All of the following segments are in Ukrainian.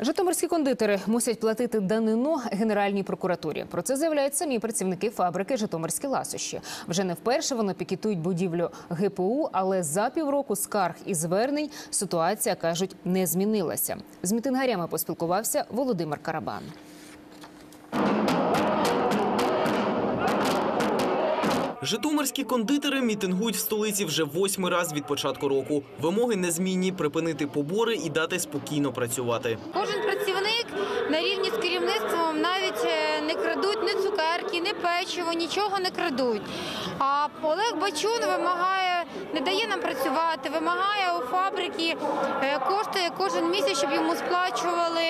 Житомирські кондитери мусять платити данину Генеральній прокуратурі. Про це заявляють самі працівники фабрики Житомирські ласощі. Вже не вперше вони пікетують будівлю ГПУ, але за півроку скарг і звернень ситуація кажуть не змінилася. З мітингарями поспілкувався Володимир Карабан. Житомирські кондитери мітингують в столиці вже восьмий раз від початку року. Вимоги незмінні припинити побори і дати спокійно працювати. Кожен працівник на рівні з керівництвом навіть е, не крадуть ні цукерки, ні печиво, нічого не крадуть. А Олег Бачун вимагає, не дає нам працювати, вимагає у фабрики е, кошти кожен місяць, щоб йому сплачували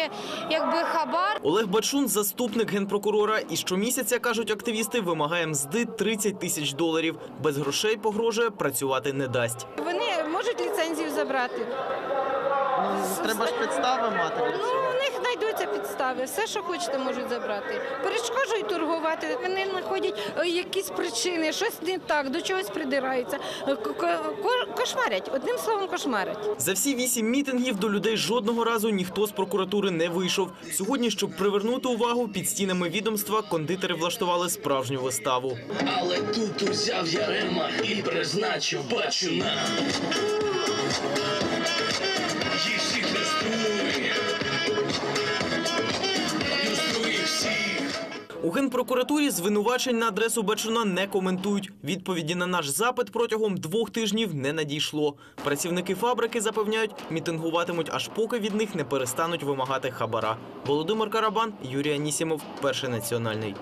якби хабар. Олег Бачун, заступник генпрокурора, і щомісяця кажуть активісти, вимагає мзди 30 тисяч доларів. Без грошей погрожує працювати не дасть. Вони можуть ліцензію забрати. Треба ж підстави мати. Ну, у них знайдуться підстави. Все, що хочете, можуть забрати. Перешкоджують торгувати. Вони знаходять е, якісь причини, щось не так, до чогось придираються. Е, ко- ко- Кошмарять, одним словом, кошмарять. За всі вісім мітингів до людей жодного разу ніхто з прокуратури не вийшов. Сьогодні, щоб привернути увагу, під стінами відомства кондитери влаштували справжню виставу. Але тут узяв Ярема і призначив бачуна. Їх У генпрокуратурі звинувачень на адресу Бачуна не коментують. Відповіді на наш запит протягом двох тижнів не надійшло. Працівники фабрики запевняють, мітингуватимуть, аж поки від них не перестануть вимагати хабара. Володимир Карабан, Юрій Анісімов, перший національний.